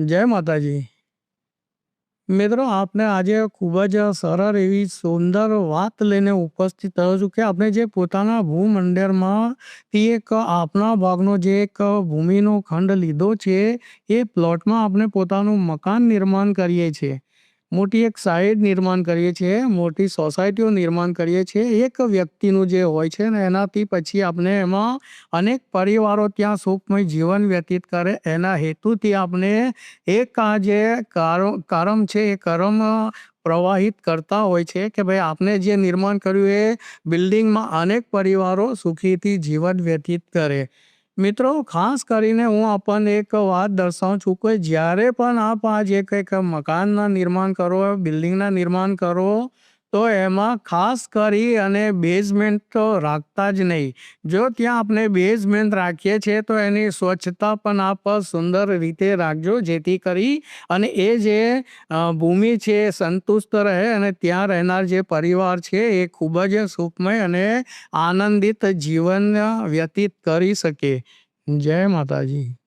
જય માતાજી. મિત્રો, આપને આજે ખૂબ જ સરળ એવી સુંદર વાત લઈને ઉપસ્થિત થયો છું કે આપણે જે પોતાના ભૂમંડળમાંથી એક આપણા ભાગનો જે એક ભૂમિનો ખંડ લીધો છે, એ પ્લોટમાં આપણે પોતાનું મકાન નિર્માણ કરીએ છીએ. મોટી એક સાઈડ નિર્માણ કરીએ છીએ, મોટી સોસાયટીઓ નિર્માણ કરીએ છીએ. એક વ્યક્તિનું જે હોય છે ને, એનાથી પછી આપણે એમાં અનેક પરિવારો ત્યાં સુખમય જીવન વ્યતીત કરે. એના હેતુથી આપણે એક આ જે કાર- કરમ છે, એ કરમ પ્રવાહિત કરતા હોય છે કે ભાઈ આપણે જે નિર્માણ કર્યું એ બિલ્ડિંગમાં અનેક પરિવારો સુખીથી જીવન વ્યતીત કરે. મિત્રો, ખાસ કરીને હું આપણને એક વાત દર્શાવું છું કે જ્યારે પણ આપ આ જે કંઈક મકાનના નિર્માણ કરો બિલ્ડિંગના નિર્માણ કરો તો એમાં ખાસ કરી અને બેઝમેન્ટ તો રાખતા જ નહીં. જો ત્યાં આપણે બેઝમેન્ટ રાખીએ છીએ, તો એની સ્વચ્છતા પણ આપ સુંદર રીતે રાખજો, જેથી કરી અને એ જે ભૂમિ છે એ સંતુષ્ટ રહે અને ત્યાં રહેનાર જે પરિવાર છે, એ ખૂબ જ સુખમય અને આનંદિત જીવન વ્યતીત કરી શકે. જય માતાજી.